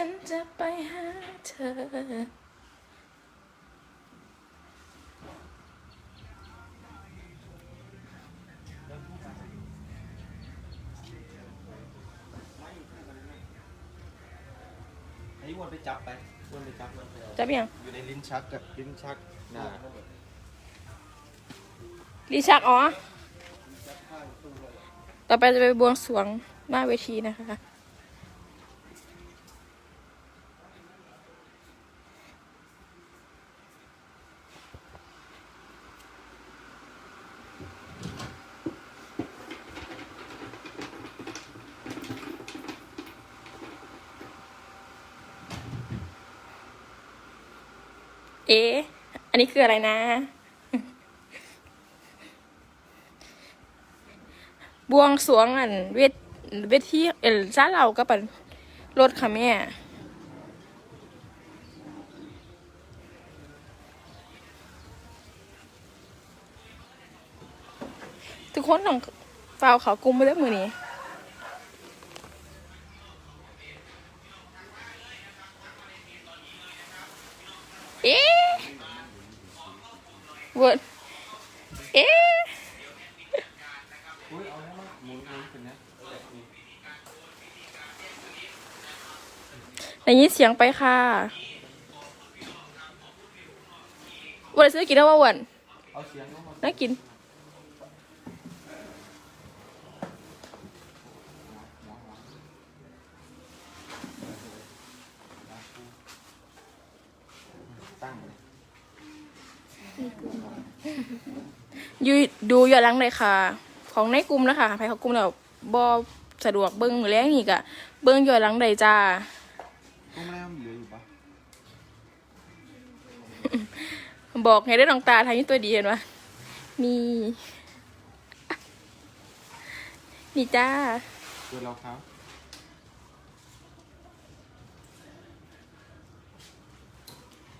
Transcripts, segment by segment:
ฉันจะไปหาเธอ ไอ้วนไปจับไปวนไปจับมันไปเอาจับยังอยู่ในลิ้นชักกับลิ้นชักหน้ารีชักอ๋อ ต่อไปจะไปบวงสรวงหน้าเวทีนะคะ เอ๊อันนี้คืออะไรนะ บวงสรวงอันเวทเวทีเออซาเราก็เป็นรถค่ะแม่ทุกคนต้องเฝ้าเขากุมไปเรื่องมือนี้ เอ๊ะ เวิร์ดเอ๊ะอุ้ยเอาแล้วมั้งหมุนหมุนขึ้นนะได้ยินเสียงไปค่ะวันซื้อกินแล้วว่าวันเอาเสียงลงมาน่ากิน ตั้งเลย ยูดูย้อนหลังเลยค่ะ ของในกลุ่มนะคะใครเขากลุ่มแล้วบอสะดวกเบิ้งมือแรงนี่กะเบิ้งย้อนหลังใดจ้าต้องแล้วมันเหลืออยู่ปะบอกไงได้ดองตาทายนี่ตัวดีเห็นวะมีนี่จ้าเกินเราครับ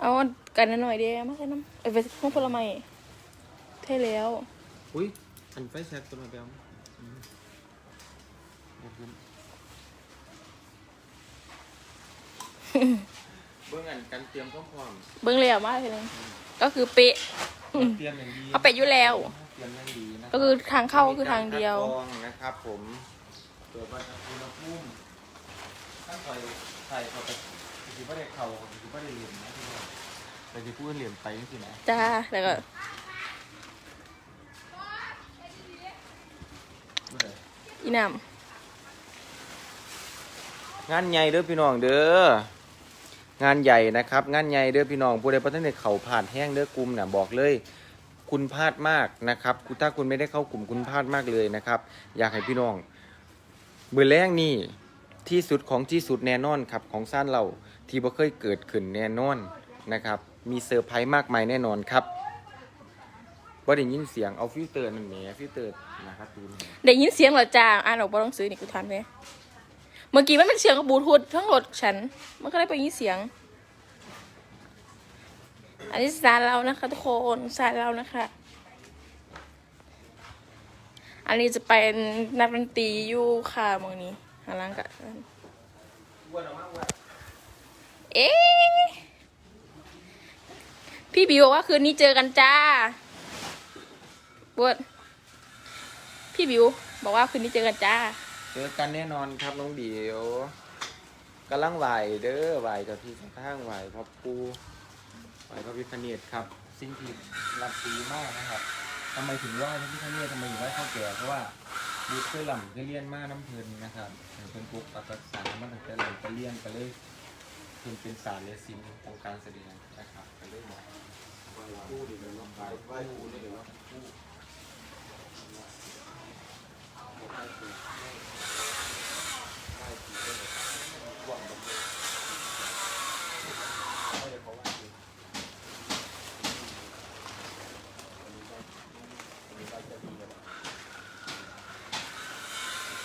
เอากันหน่อยเดียวมาใส่น้ำเอ้ยไปพวกผลไม้ เท่แล้ว อุ้ยอันไฟแช็กตัวมาแบลอืมขอบคุณเบื้องอันการเตรียมความพร้อมเบิ้งแล้วมากเลยก็คือเป๊ะ เตรียมอย่างดีเอาเป็ดอยู่แล้ว เตรียมอย่างดีนะก็คือทางเข้าก็คือทางเดียว มีการคักรองนะครับ ผมเกิดว่าอุณหภูมิตั้งไฟไฟเขาไปคือว่าได้เข่าคือว่าได้เหลี่ยมนะที่ว่าแต่ที่พูดเหลี่ยมไปนี่สินะ จ้า แล้วก็ เมื่ อีน้งานใหญ่เด้อพี่น้องเด้องานใหญ่นะครับ งานใหญ่เด้อพี่น้องผู้ใดประเทศในเขาผ่านแห้งเด้อกลุ่มน่ะบอกเลย คุณพลาดมากนะครับคุณถ้าคุณไม่ได้เข้ากลุ่มคุณพลาดมากเลยนะครับ อยากให้พี่น้องมือแรกนี่ที่สุดของที่สุดแน่นอนครับของซ่านเราที่บ่เคยเกิดขึ้นแน่นอนนะครับ มีเซอร์ไพรส์มากมายแน่นอนครับ ว่ได้ยินเสียงเอาฟิลเตอร์นั่นแหมฟิลเตอร์นะครับดูนได้ยินเสียงเหรอจ้าอ่านออกบ่ต้องซื้อนี่กูทันไหมเมื่อกี้มันเป็นเสียงกับบลูทูธทั้งรถฉัน มันก็ได้ไปยินเสียง อันนี้สารเรานะคะ ทุกคนสารเรานะคะ อันนี้จะเป็นนักดนตรีอยู่ค่ะเมืองนี้หาล่างกันเอ๊ะพี่บิวบอกว่าคืนนี้เจอกันจ้า บวชพี่บิว บอกว่าคืนนี้เจอกันจ้า เจอกันแน่นอนครับน้องเดียวกำลังไหวเด้อไหวกับพี่ข้างไหวพ่อปูไหวพระพิฆเนศครับ สิ่งที่รับปีมากนะครับทำไมถึงไหว้พระพิฆเนศทำไมถึงไหว้ข้าวแก่เพราะว่าบุตรเคยหล่ำเคยเลี้ยนมากน้ำเพลินนะครับเป็นปุ๊กปักรักษามาตั้งแต่หล่ำไปเลี้ยนไปเลยเพิ่นเป็นสารเลสินของการแสดงนะครับก็เลยบอกว่าผู้ดีเลยเนาะไหว้ผู้ดีเลยเนาะ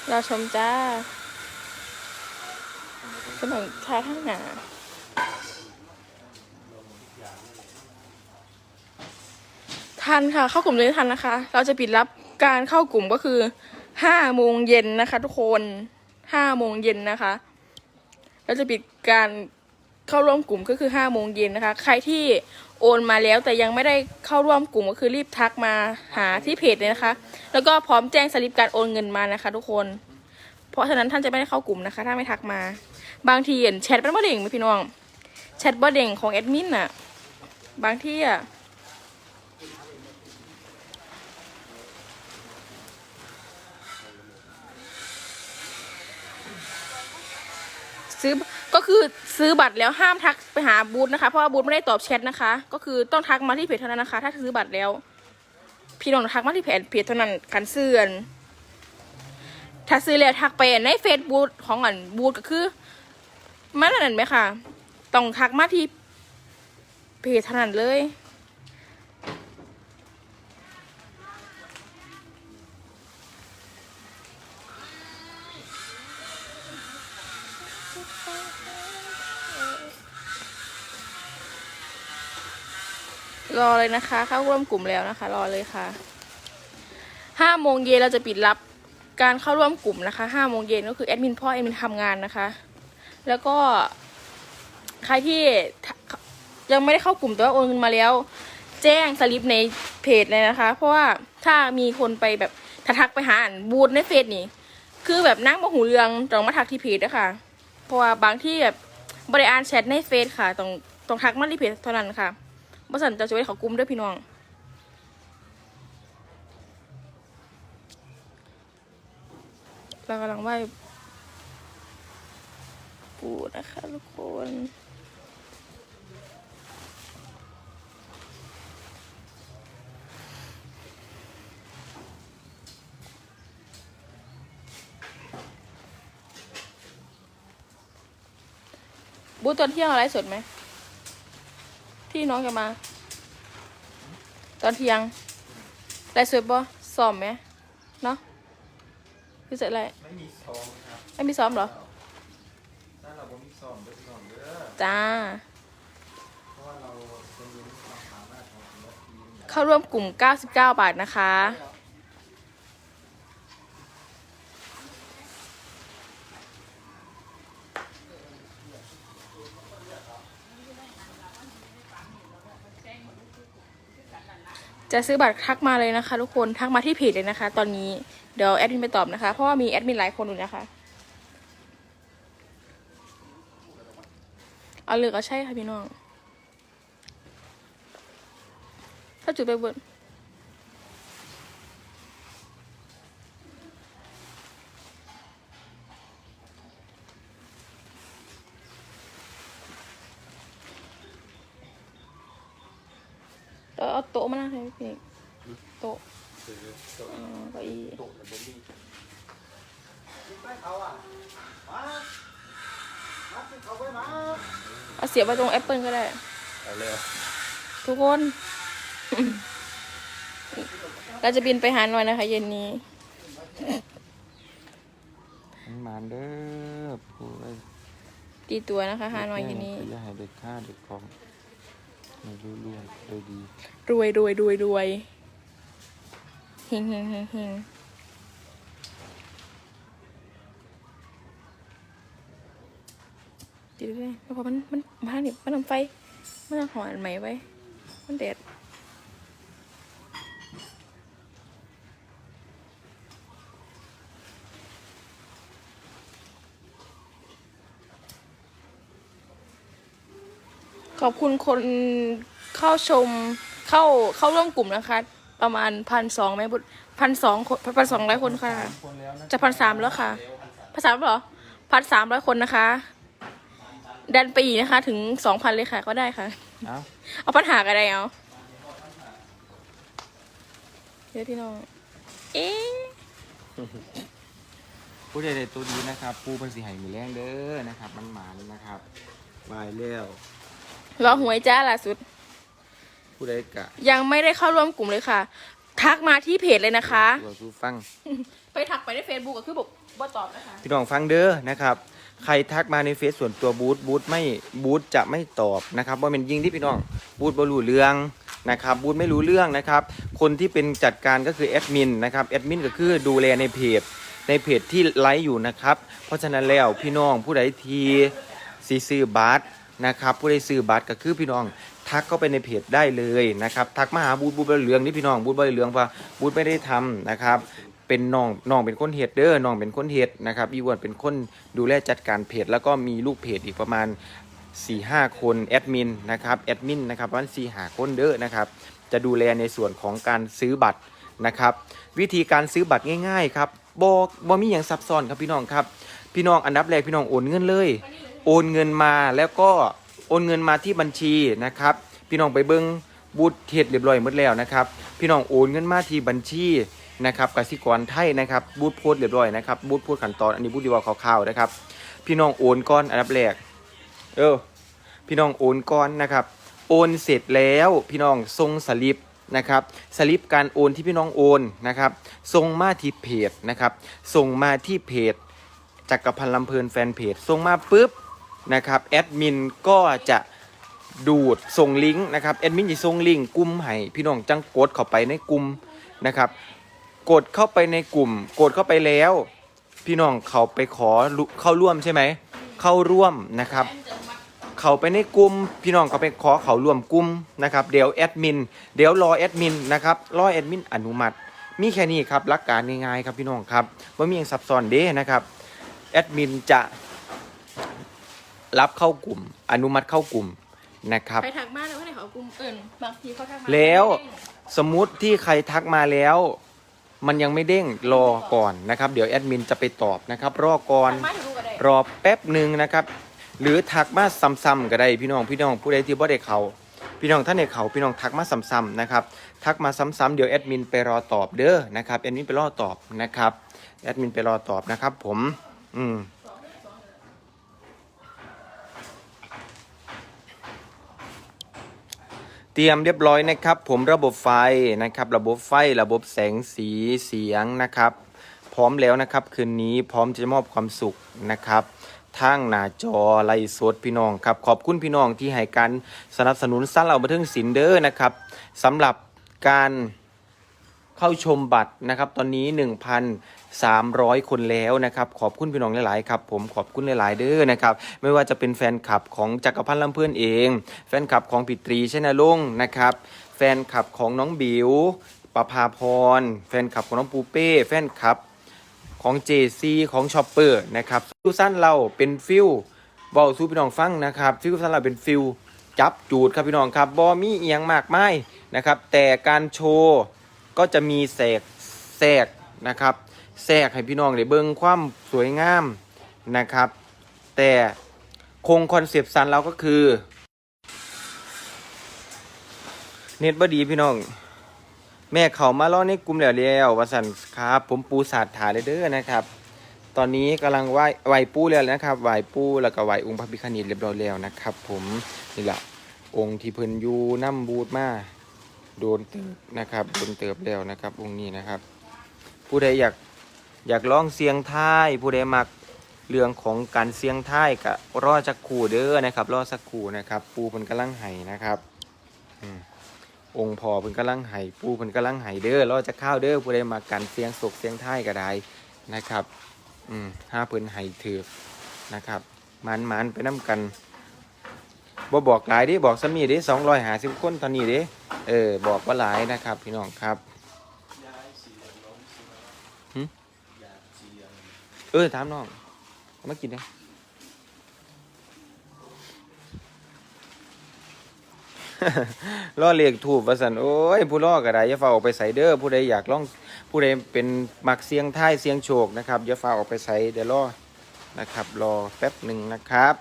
เราชมจ้าขนมทาทั้งหนาทันค่ะ เข้ากลุ่มเลยทันนะคะ เราจะปิดรับการเข้ากลุ่มก็คือ ห้าโมงเย็นนะคะ ทุกคนห้าโมงเย็นนะคะเราจะปิดการเข้าร่วมกลุ่มก็คือห้าโมงเย็นนะคะ ใครที่โอนมาแล้วแต่ยังไม่ได้เข้าร่วมกลุ่มก็คือรีบทักมาหาที่เพจเลยนะคะ แล้วก็พร้อมแจ้งสลิปการโอนเงินมานะคะ ทุกคน เพราะฉะนั้นท่านจะไม่ได้เข้ากลุ่มนะคะ ถ้าไม่ทักมา บางทีเห็นแชทเป็นบ่เด้งไหมพี่น้องแชทบ่เด้งของแอดมินน่ะบางที่อะ ซื้อก็คือซื้อบัตรแล้วห้ามทักไปหาบูธนะคะ เพราะว่าบูธไม่ได้ตอบแชทนะคะ ก็คือต้องทักมาที่เพจเท่านั้นนะคะ ถ้าซื้อบัตรแล้ว พี่น้องทักมาที่เพจเพจเท่านั้นกันเสื่อนถ้าซื้อแล้วทักไปในเฟซบูธของอันบูธก็คือมันนั่นไหมค่ะต้องทักมาที่เพจเท่านั้นเลย รอเลยนะคะ เข้าร่วมกลุ่มแล้วนะคะ รอเลยค่ะห้าโมงเย็นเราจะปิดรับการเข้าร่วมกลุ่มนะคะห้าโมงเย็นก็คือแอดมินพ่อแอดมินทำงานนะคะ แล้วก็ใครที่ยังไม่ได้เข้ากลุ่มแต่ว่าโอนเงินมาแล้ว แจ้งสลิปในเพจเลยนะคะ เพราะว่าถ้ามีคนไปแบบถ้าทักไปหาอ่านบูธในเฟซนี่ คือแบบนั่งมาหูเรืองต้องมาทักที่เพจนะคะเพราะว่าบางที่แบบบริอ่านแชทในเฟซค่ะต้องต้องทักมาที่เพจเท่านั้นค่ะ บ่สันจะช่วยเขากลุ้มด้วยพี่น้อง เรากำลังไหว้ปู่นะคะทุกคนบูตอนเที่ยงอะไรสดไหม ที่น้องจะมา ตอนเที่ยงไลฟ์สดบ่ซ้อมไหมเนาะคือเสร็จอะไรไม่มีซองครับไม่มีซ้อมเหรอถ้าเราไม่มีซองเด้อพี่น้องเด้อจ้า เพราะว่าเราเป็นยืนความสามารถของศิลปิน เข้าร่วมกลุ่ม 99 บาทนะคะ จะซื้อบัตรทักมาเลยนะคะ ทุกคนทักมาที่เพจเลยนะคะ ตอนนี้เดี๋ยวแอดมินไปตอบนะคะ เพราะว่ามีแอดมินหลายคนอยู่นะคะ เอาเลยก็ใช่ค่ะพี่น้อง ถ้าจุดไปบนเอา โต๊ะมานั่งให้พี่โต๊ะอ๋อเก้าอี้ตกแต่บ่มีเอาเสียบไว้ตรงแอปเปิลก็ได้ เอาเลยทุกคน เราจะบินไปหาหน่อยนะคะ เย็นนี้ มันมาเด้อผู้ไอ้ตีตัวนะคะหาหน่อยเย็นนี้ อย่าให้เด็กฆ่าเด็กของ ไม่รู้ร่วงโดยดี รวยรวยรวยรวยเฮงเฮงเฮงเฮงดีด้วยแล้วพอมันมันมาเนี่ยมันทำไฟ มันหอนไหมไว้ มันเด็ด ขอบคุณคนเข้าชมเข้าเข้าร่วมกลุ่มนะคะ ประมาณพันสองไหมบุพันสองคนพันสองร้อยคนค่ะคนแล้วนะจะพันสามแล้วค่ะพันสามเหรอพันสามร้อยคนนะคะดันไปอีกนะคะ ถึงสองพันเลยค่ะ ก็ได้ค่ะ เอาเอาปัญหากันได้เอาเดี๋ยวพี่น้องเอ๊ะผู้ใดๆตัวดีนะครับ ปูเป็นสีไห้มือแรงเด้อนะครับ มันหมานนะครับบายแล้ว รอหวยจ้าล่าสุด ผู้ใดกะยังไม่ได้เข้าร่วมกลุ่มเลยค่ะ ทักมาที่เพจเลยนะคะตัวสู้ฟัง ไปทักไปในเฟซบุ๊กก็คือบอกบ่ตอบนะคะ พี่น้องฟังเด้อนะครับ ใครทักมาในเฟซส่วนตัวบูธบูธไม่บูธจะไม่ตอบนะครับว่าเป็นยิงที่พี่น้องบูธบรู้เรื่องนะครับบูธไม่รู้เรื่องนะครับ คนที่เป็นจัดการก็คือแอดมินนะครับแอดมินก็คือดูแลในเพจ ในเพจที่ไลฟ์อยู่นะครับ เพราะฉะนั้นแล้วพี่น้องผู้ใดทีสีซื้อบัตร นะครับผู้ใดซื้อบัตรก็คือพี่น้องทักเข้าไปในเพจได้เลยนะครับทักมาหาบูธบูธใบเหลืองนี่พี่น้องบูธใบเหลืองเพราะบูธไม่ได้ทำนะครับเป็นน้องน้องเป็นคนเฮ็ดเด้อน้องเป็นคนเฮ็ดนะครับอีวอนเป็นคนดูแลจัดการเพจ แล้วก็มีลูกเพจอีกประมาณ4 5คนแอดมินนะครับแอดมินนะครับประมาณ4 5คนเด้อนะครับจะดูแลในส่วนของการซื้อบัตรนะครับวิธีการซื้อบัตรง่าย ๆ ครับบอบอมีอย่างซับซ้อนครับพี่น้องครับ พี่น้องอันดับแรกพี่น้องโอนเงินเลย โอนเงินมาแล้วก็โอนเงินมาที่บัญชีนะครับ พี่น้องไปเบิ้งบูธเฮ็ดเรียบร้อยหมดแล้วนะครับ พี่น้องโอนเงินมาที่บัญชีนะครับกสิกรไทยนะครับบูธโพสเรียบร้อยนะครับบูธโพสขั้นตอนอันนี้บูธดีว่าคร่าวๆนะครับ พี่น้องโอนก่อนอันดับแรกเออพี่น้องโอนก่อนนะครับโอนเสร็จแล้วพี่น้องส่งสลิปนะครับสลิปการโอนที่พี่น้องโอนนะครับส่งมาที่เพจนะครับส่งมาที่เพจจักรพันลำเพลินแฟนเพจส่งมาปุ๊บ นะครับแอดมินก็จะดูดส่งลิงก์นะครับแอดมินจะส่งลิงก์กลุ่มให้พี่น้องจังกดเข้าไปในกลุ่มนะครับ กดเข้าไปในกลุ่ม กดเข้าไปแล้ว พี่น้องเขาไปขอเข้าร่วมใช่ไหมเข้าร่วมนะครับ เขาไปในกลุ่มพี่น้องเขาไปขอเขาร่วมกลุ่มนะครับเดี๋ยวแอดมินเดี๋ยวรอแอดมินนะครับรอแอดมินอนุมัติ มีแค่นี้ครับหลักการง่ายๆครับพี่น้องครับว่ามีอย่างซับซ้อนเด้นะครับแอดมินจะ รับเข้ากลุ่ม อนุมัติเข้ากลุ่มนะครับ ใครทักมาแล้วว่าไหนเขากลุ่มเอิญบางทีเขาทักมาแล้ว สมมุติที่ใครทักมาแล้ว มันยังไม่เด้งรอก่อนนะครับ เดี๋ยวแอดมินจะไปตอบนะครับ รอก่อน ทักมาให้รู้ก็ได้รอแป๊บหนึ่งนะครับ หรือทักมาซ้ำๆก็ได้พี่น้องพี่น้องผู้ใดที่บ่ได้เขาพี่น้องท่านในเขาพี่น้องทักมาซ้ำๆนะครับทักมาซ้ำๆเดี๋ยวแอดมินไปรอตอบเด้อนะครับแอดมินไปรอตอบนะครับแอดมินไปรอตอบนะครับ ผม อืม เตรียมเรียบร้อยนะครับ ผมระบบไฟนะครับ ระบบไฟระบบแสงสีเสียงนะครับ พร้อมแล้วนะครับคืนนี้พร้อมจะมอบความสุขนะครับทางหน้าจอไลฟ์สดพี่น้องครับ ขอบคุณพี่น้องที่ให้การสนับสนุนสร้างเราบันเทิงศิลเด้อนะครับสำหรับการเข้าชมบัตรนะครับ ตอนนี้ 300 คนแล้วนะครับ ขอบคุณพี่น้องหลาย ๆ ครับ ผมขอบคุณหลาย ๆ เด้อนะครับ ไม่ว่าจะเป็นแฟนคลับของจักรพันธ์ลำเพื่อนเอง แฟนคลับของปิตรีชนลงนะครับ แฟนคลับของน้องบิวประภาพร แฟนคลับของน้องปูเป้ แฟนคลับของ JC ของชอปเปอร์นะครับฟิวสั้นเราเป็นฟิวบอสู้พี่น้องฟังนะครับฟิวสั้นเราเป็นฟิวจับจูดครับพี่น้องครับบอมีเอียงมากไมายนะครับ แต่การโชว์ก็จะมีแสกแทรกนะครับ แทรกให้พี่น้องได้เบิ่งความสวยงามนะครับ แต่คงคอนเซปต์สันเราก็คือ เน็ตบดีพี่น้อง แม่เขามาล่อในกลุ่มแล้วแล้ววาสันครับ ผมปูสาดถาเลยเด้อนะครับ ตอนนี้กำลังไหวไหวปูแล้วนะครับไหวปูแล้วก็ไหวองค์พระพิฆเนศเรียบร้อยแล้วนะครับ ผมนี่แหละองค์ที่เพิ่นอยูน้ำบูดมาโดนเติบนะครับโดนเติบแล้วนะครับองค์นี้นะครับ ผู้ใดอยาก อยากลองเสียงท้ายผู้ใดมักเรื่องของการเสียงท้ายก็รอสักคู่เด้อนะครับ รอสักคู่นะครับ ปูเพิ่นกำลังไห้นะครับองค์พ่อเพิ่นกำลังไห้ปูเพิ่นกำลังไห้เด้อรอจะเข้าวเด้อผู้ใดมากันเสียงศกเสียงท้ายก็ได้นะครับ อืมห้าเพิ่นไห้ถือนะครับมันมันไปน้ำกันบ่บอกหลายดิบอกสมีดิสองร้อยหาสิบคนตอนนี้ดิเออบอกว่าหลายนะครับ พี่น้องครับ เออถามน้องเอามากินนี่ยล่อเลียกถูกว่าสันโอ้ยผู้ล่อก็ไดอย่าฝ่าออกไปใส่เด้อผู้ใดอยากล่องผู้ใดเป็นมักเสียงท้ายเสียงโชคนะครับอย่าฝ่าออกไปใส่เดี๋ยวรอนะครับ รอแป๊บหนึ่งนะครับ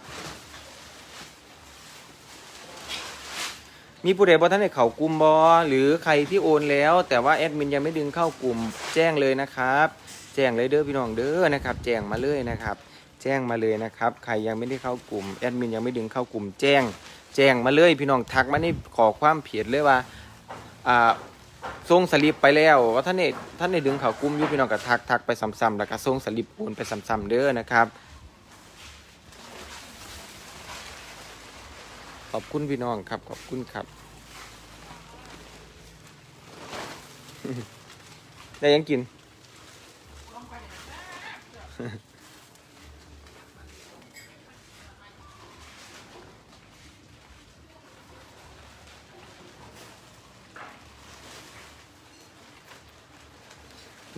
มีผู้ใดบ่ท่านได้เข้ากลุ่มบอหรือใครที่โอนแล้ว แต่ว่าแอดมินยังไม่ดึงเข้ากลุ่มแจ้งเลยนะครับ แจ้งเลยเด้อพี่น้องเด้อนะครับ แจ้งมาเลยนะครับ แจ้งมาเลยนะครับ ใครยังไม่ได้เข้ากลุ่มแอดมินยังไม่ดึงเข้ากลุ่มแจ้ง แจ้งมาเลยพี่น้องทักมานี่ขอความเพียรเลยว่าอ่าส่งสลิปไปแล้วว่าท่านนี่ท่านนี่ดึงเขากลุ่มอยู่พี่น้องก็ทักทักไปซ้ำๆแล้วก็ส่งสลิปโอนไปซ้ำๆเด้อนะครับขอบคุณพี่น้องครับ ขอบคุณครับได้ยังกิน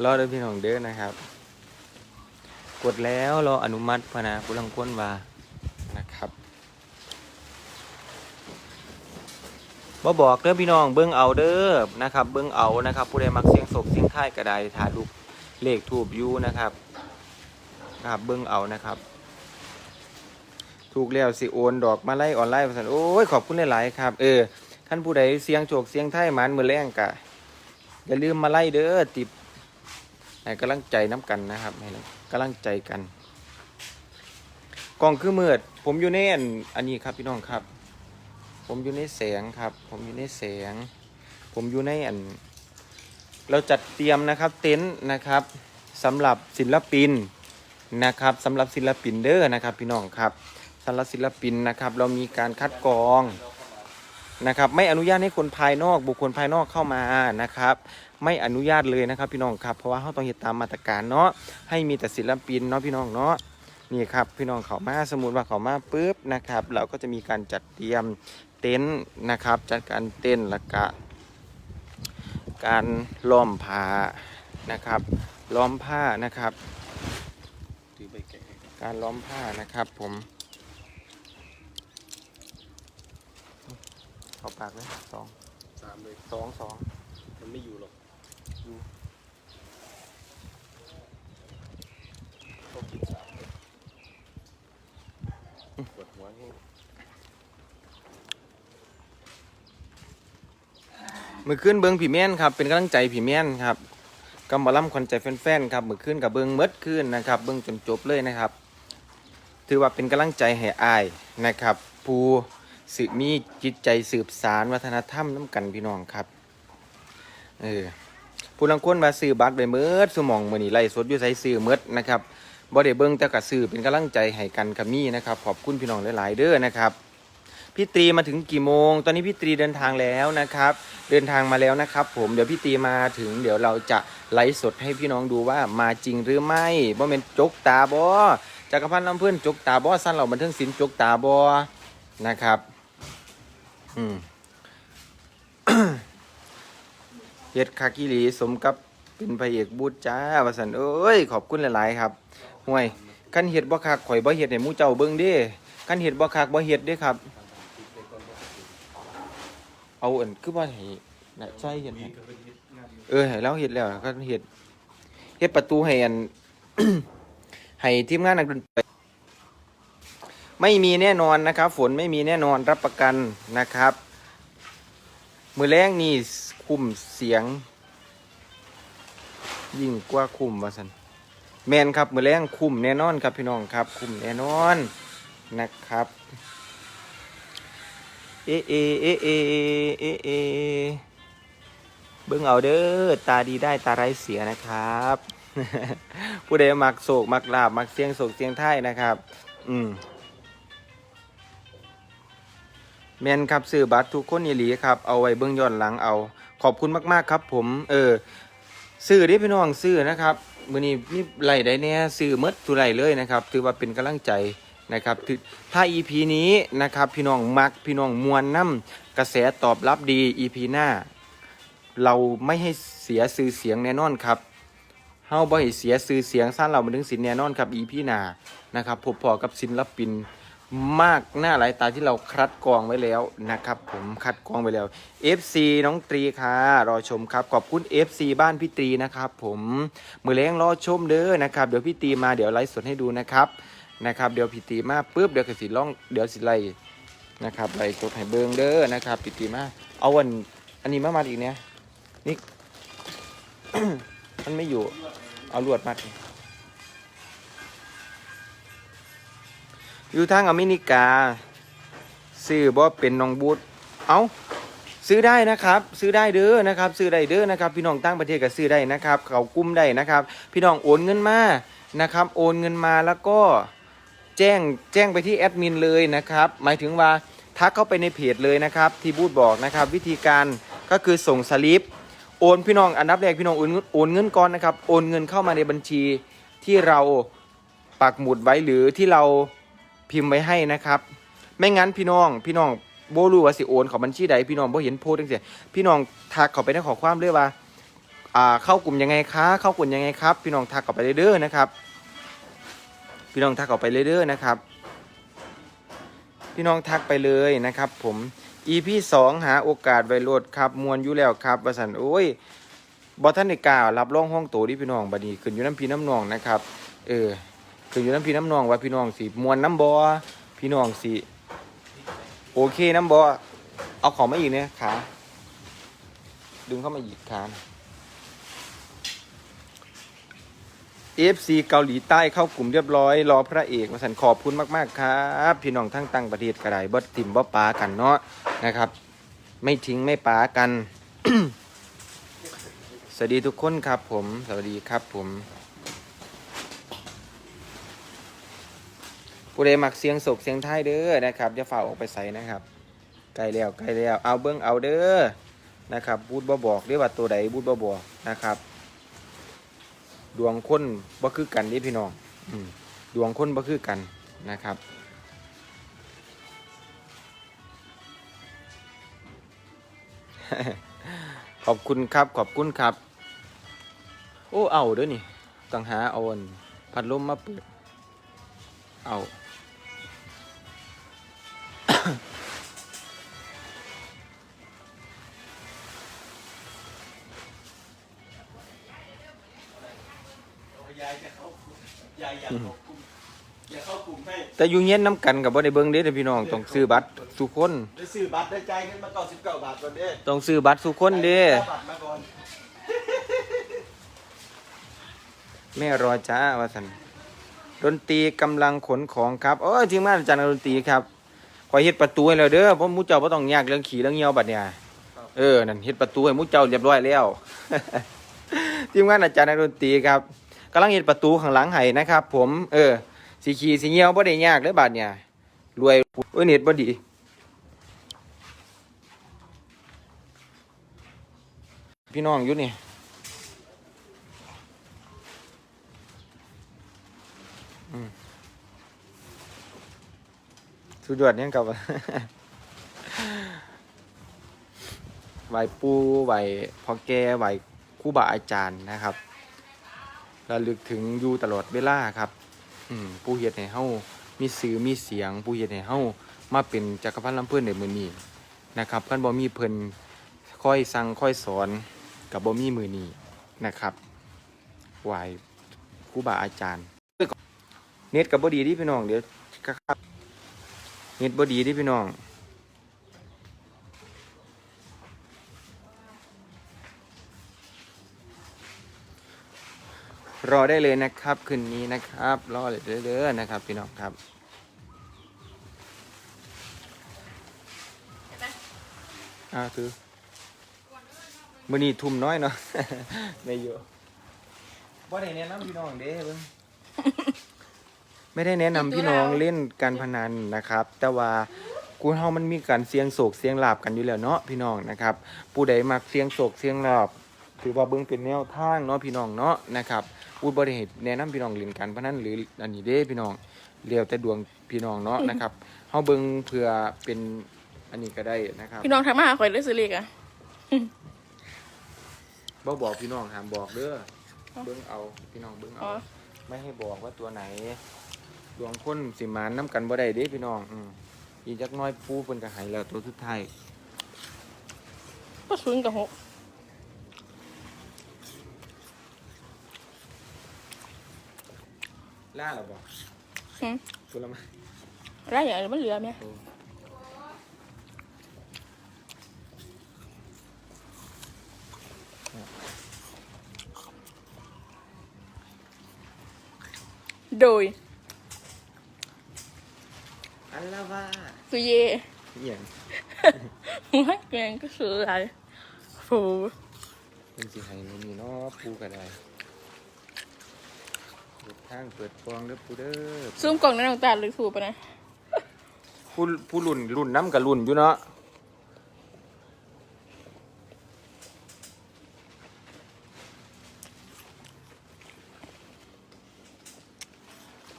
รอด้วยพี่น้องเด้อนะครับ กดแล้วรออนุมัติพนาผู้ลังค้นว่านะครับบ่บอกเด้อพี่น้องเบิ้งเอาเด้อนะครับ เบิ้งเอานะครับ ผู้ใดมักเสียงศพเสียงค่ายกระไดถาลูก เลขทูบยูนะครับนะครับเบิ่งเอานะครับ ถูกแล้วสิโอนดอกมาไล่ออนไลน์ว่าซั่นโอ้ยขอบคุณหลายๆครับ เออท่านผู้ใดเสียงโจกเสียงไทยหมันมือแรงกะอย่าลืมมาไล่เด้อติบให้กำลังใจน้ำกันนะครับให้กำลังใจกันกล้องคือมืดผมอยู่ในอันอันนี้ครับพี่น้องครับ ผมอยู่ในแสงครับ ผมอยู่ในแสง ผมอยู่ในอัน เราจัดเตรียมนะครับเต็นท์นะครับสำหรับศิลปินนะครับสำหรับศิลปินเด้อนะครับพี่น้องครับสำหรับศิลปินนะครับ เรามีการคัดกรองนะครับ ไม่อนุญาตให้คนภายนอกบุคคลภายนอกเข้ามานะครับ ไม่อนุญาตเลยนะครับพี่น้องครับเพราะว่าเขาต้องเฮ็ดตามมาตรการเนาะให้มีแต่ศิลปินเนาะพี่น้องเนาะนี่ครับพี่น้องเขามาสมมุติว่าเขามาปุ๊บนะครับ เราก็จะมีการจัดเตรียมเต็นท์นะครับ จัดการเต็นท์ล้วก็ การล้อมผ้านะครับ ล้อมผ้านะครับถือใบแก่การล้อมผ้านะครับผมเข้าปากเลยสองสามเลยสองสองมันไม่อยู่หรอกอยู่ต้องกินสามเลยปวดหัวให้ มือขึ้นเบิงผีแม่นครับเป็นกำลังใจผีแม่นครับกำบอล่ำคนใจแฟนๆครับมือขึ้นกับเบิงเมดขึ้นนะครับ เบิงจนจบเลยนะครับ ถือว่าเป็นกำลังใจให้อายนะครับผู้สืบมีจิตใจสืบสารวัฒนธรรมน้ำกันพี่น้องครับเออผู้ลังคนมาซื้อบัตรไปเมดสมองมือนี่ไล่สดอยู่ใส่ซื้อเมดนะครับบ่ได้เบิงแต่กับซื้อเป็นกำลังใจให้กันกับมี่นะครับขอบคุณพี่น้องหลาย ๆ เด้อนะครับ พี่ตรีมาถึงกี่โมง ตอนนี้พี่ตรีเดินทางแล้วนะครับ เดินทางมาแล้วนะครับ ผมเดี๋ยวพี่ตรีมาถึง เดี๋ยวเราจะไลฟ์สดให้พี่น้องดูว่ามาจริงหรือไม่บ่เป็นจกตาบอจักรพันธ์ลำเพื่อนจกตาบอสั้นเราบันเทิงศิลป์จกตาบอนะครับ อืมเฮ็ดคากิลีสมกับเป็นพระเอกบูดจ้าวสันเอ้ยขอบคุณหลาย ๆ ครับห่วยคันเฮ็ดบ่คักข่อยบ่เฮ็ดให้หมู่เจ้าเบิ่งเด้คันเฮ็ดบ่คักบ่เฮ็ดเด้ครับ เอาอันคือว่าให้น่ะใช่เห็นไหมเออให้เราเฮ็ดแล้วก็เฮ็ดเฮ็ดประตูให้อัน ให้ทีมงานนักดนตรีไม่มีแน่นอนนะครับ ฝนไม่มีแน่นอนรับประกันนะครับ มือแรงนี่คุมเสียง ยิ่งกว่าคุมว่าสันแมนครับมือแรงคุมแน่นอนครับพี่น้องครับ คุมแน่นอนนะครับ เอเอเอเอเอเอเบิ่งเอาเด้อตาดีได้ตาไร้เสียนะครับ ผู้ใดมักโศกมักลาบมักเสียงโศกเสียงไทายนะครับ อืมแมนครับซื้อบัตรทุกคนอีหลีครับเอาไว้เบื้องย้อนหลังเอา ขอบคุณมากๆครับ ผม เออซื้อเดิพี่น้องซื้อนะครับมือนี้มีไหลได้เนี่ยซื้อหมดทุไหลเลยนะครับ ถือว่าเป็นกำลังใจ นะครับถือถ้า EP นี้นะครับพี่น้องมักพี่น้องมวลน้ำกระแสตอบรับดี EP หน้า เราไม่ให้เสียสื่อเสียงแน่นอนครับเฮาบ่ให้เสียชื่อเสียงสร้างเรามาถึงศิลป์แน่นอนครับอีพี่นานะครับพบพอกับศิลปินมากหน้าหลายตาที่เราคัดกรองไว้แล้วนะครับ ผมคัดกรองไว้แล้ว FC น้องตรีค่ะรอชมครับ ขอบคุณ FC บ้านพี่ตรีนะครับ ผมมือแรงรอชมเด้อนะครับ เดี๋ยวพี่ตรีมาเดี๋ยวไลฟ์สดให้ดูนะครับ นะครับเดี๋ยวพี่ตรีมาปุ๊บเดี๋ยวก็สิร้องเดี๋ยวสิไล่นะครับไล่สดให้เบิงเด้อนะครับพี่ตรีมาเอาวันอันนี้มามาอีกเนี่ยนี่มันไม่อยู่เอาลวดมัดอยู่ทางอเมริกา ซื้อบ่เป็นน้องบูธเอาซื้อได้นะครับ ซื้อได้เด้อนะครับ ซื้อได้เด้อนะครับ พี่น้องตั้งประเทศก็ซื้อได้นะครับ เขากุ้มได้นะครับ พี่น้องโอนเงินมานะครับ โอนเงินมาแล้วก็ แจ้งแจ้งไปที่แอดมินเลยนะครับ หมายถึงว่าทักเข้าไปในเพจเลยนะครับ ที่บูธบอกนะครับ วิธีการก็คือส่งสลิปโอนพี่น้องอันดับแรกพี่น้องโอนเงินโอนเงินก่อนนะครับ โอนเงินเข้ามาในบัญชีที่เราปักหมุดไว้หรือที่เราพิมพ์ไว้ให้นะครับ ไม่งั้นพี่น้องพี่น้องโบรู้ว่าสิโอนของบัญชีใดพี่น้องโบเห็นโพสต์ตั้งแต่พี่น้องทักเขาไปในขอความเลยว่าอ่าเข้ากลุ่มยังไงคะเข้ากลุ่มยังไงครับ พี่น้องทักกลับไปเรื่อยๆนะครับ พี่น้องทักกลับไปเรื่อยๆนะครับ พี่น้องทักไปเลยนะครับ ผม EP สองหาโอกาสไวโรดครับ มวนอยู่แล้วครับประสันโอ้ยบอท่านในกาวรับรองห้องโตที่พี่น้องบัดนี้ขึ้นอยู่น้ำพีน้ำนองนะครับ เออขึ้นอยู่น้ำพีน้ำนองว่าพี่น้องสิมวนน้ำบอพี่น้องสิโอเคน้ำบอเอาของมาอีกเนี่ยขาดึงเข้ามาอีกขา FC เกาหลีใต้เข้ากลุ่มเรียบร้อย รอพระเอกมาสันขอบคุณมาก ๆ ครับ พี่น้องทั้งต่างประเทศกระไดบ่ติมบ่ปากันเนาะนะครับ ไม่ทิ้งไม่ปากัน สวัสดีทุกคนครับผม สวัสดีครับผมผู้ใดมักเสียงโศกเสียงไทยเด้อนะครับอย่าฝ่าออกไปใส่นะครับไกลแล้วไกลแล้วเอาเบิ้งเอาเด้อนะครับบูดบ่บอกเรียกว่าตัวใดบูดบ่บอกนะครับ ดวงคนบ่คือกันนี่พี่น้องดวงคนบ่คือกันนะครับขอบคุณครับขอบคุณครับ โอ้เอาเด้อนี่ต้องหาเอาอันพัดลมมาเปิด เอา ยายจะเข้ากลุ่มยายอยากเข้ากลุ่มอยากเข้ากลุ่มให้แต่อยู่เงี้ยนน้ำกันกับบ่ได้เบิ่งเด้อเด้อพี่น้องต้องซื้อบัตรสุคน ได้ซื้อบัตรได้จ่ายเงินมาก่อนสิบเก้าบาทก่อนเด้ต้องซื้อบัตรสุคนเด้จ่ายบัตรมาก่อนแม่รอจ้าว่าสันดนตรีกำลังขนของครับโอ้ยทีมงานอาจารย์ดนตรีครับขอยเฮ็ดประตูให้แล้วเด้อเพราะหมูเจ้าบ่ต้องยากเรื่องขี่เรื่องเหี่ยวบัดเนี่ยเออนั่นเฮ็ดประตูให้หมูเจ้าเรียบร้อยแล้ว ทีมงานอาจารย์ดนตรีครับ กำลังเฮ็ดประตูข้างหลังให้นะครับ ผมเออสีขีสีเหี่ยวบ่ได้ยากเลยบัดเนี่ยรวยโอ้ยเน็ตบ่ดีพี่น้องอยู่นี่สุดยอดเนี่ยกับไหวปูไหวพอแกไหวคู่บาอาจารย์นะครับ ระลึกถึงอยู่ตลอดเวลาครับ อืมผู้เฮ็ดให้เฮามีสื่อมีเสียง ผู้เฮ็ดให้เฮามาเป็นจักรพันธ์ลำเพิ่นในมือนี้นะครับคันบ่มีเพิ่นค่อยสั่งค่อยสอนกับบ่มีมือนี้นะครับไหวครูบาอาจารย์เน็ตกับบ่ดีที่พี่น้องเดี๋ยวครับเน็ตบ่ดีที่พี่น้อง รอได้เลยนะครับคืนนี้นะครับ รอเลยเด้อๆนะครับพี่น้องครับอ่าคือมือนี้ทุ่มน้อยเนาะไม่อยู่บ่ได้แนะนำพี่น้องเด้เบิ่งไม่ได้แนะนำพี่น้องเล่นการพนันนะครับ แต่ว่ากูเฮามันมีการเสียงโศกเสียงลาบกันอยู่แล้วเนาะพี่น้องนะครับ ผู้ใดมักเสียงโศกเสียงลาบ ถือว่าเบิ่งเป็นแนวทางเนาะพี่น้องเนาะนะครับอูดบ่ได้เฮ็ดแนะนำพี่น้องเล่นการพนันหรืออันนี้เด้พี่น้องเลี้ยวแต่ดวงพี่น้องเนาะนะครับเฮาเบิ่งเพื่อเป็นอันนี้ก็ได้นะครับพี่น้องทักมาหาข่อยเลยซื้อเลขอะบ่บอกพี่น้องห้ามบอกเด้อเบิ่งเอาพี่น้องเบิ่งอ๋เอาอไม่ให้บอกว่าตัวไหน ดวงคนสิมานน้ำกันบ่ได้เด้พี่น้องอืมอีกจักหน้อยปูเพิ่นก็ใหายแล้วตัวสุดท้ายก็ศูนย์กับหก ล่าแล้วบ่หืมตัวละมาอะไรอย่างมันเหลือไหมโดยอันละว่าสุเยเอียงไม่แกงก็ซื้ออะไรฟูเพิ่นสิให้มื้อนี้เนาะปูก็ได้เปิด ทางเปิดกองเด้อผู้เด้อซูมกล่องนั้นของตาหรือถูกปะนะผู้ผู้รุ่นรุ่นน้ำกับรุ่นอยู่เนาะ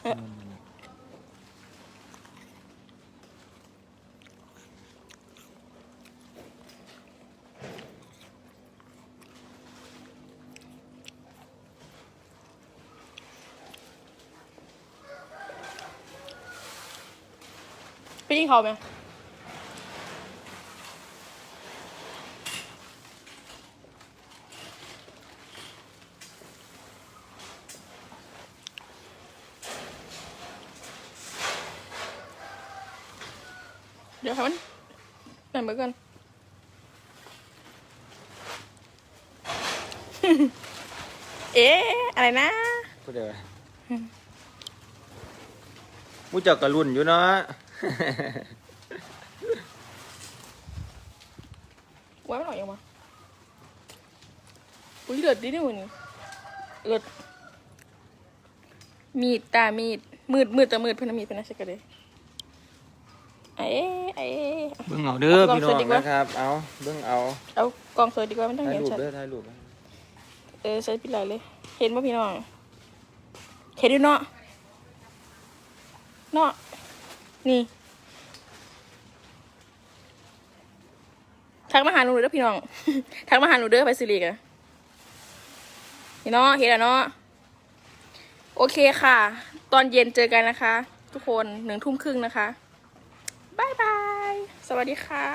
เออ ไปยิงเขาไหมเดี๋ยวค่ะมันนั่นไปก่อนเอ๊ะอะไรนะพูดเดี๋ยว มูเจักกระรุ่นอยู่เนาะ ไว้ไม่หน่อยยังมาอุ้ยเลือดดิเนี่ยวันนี้เลือดมีดตามีดมืดมืดแต่มืดเพิ่นนะมีดเพิ่นนะใช่กันเลยเอ๊ะเอ๊ะเบิ่งเอาเด้อเอาพี่น้องลองเสร็จดีกว่านะครับ เอาเบิ่งเอาเอากล้องสวยดีกว่าไม่ต้องถ่ายเห็นรูปชัดเด้อถ่ายรูปเด้อเออใช้ปิดไหลเลย เห็นป่ะพี่น้องเห็นด้วยเนาะเนาะ นี่ ทักมาหาหนูเด้อพี่น้อง ทักมาหาหนูเด้อไปสิริกะนพี่น้องเห็นแล้วเนาะ โอเคค่ะ ตอนเย็นเจอกันนะคะ ทุกคนหนึ่งทุ่มครึ่งนะคะบายบาย สวัสดีค่ะ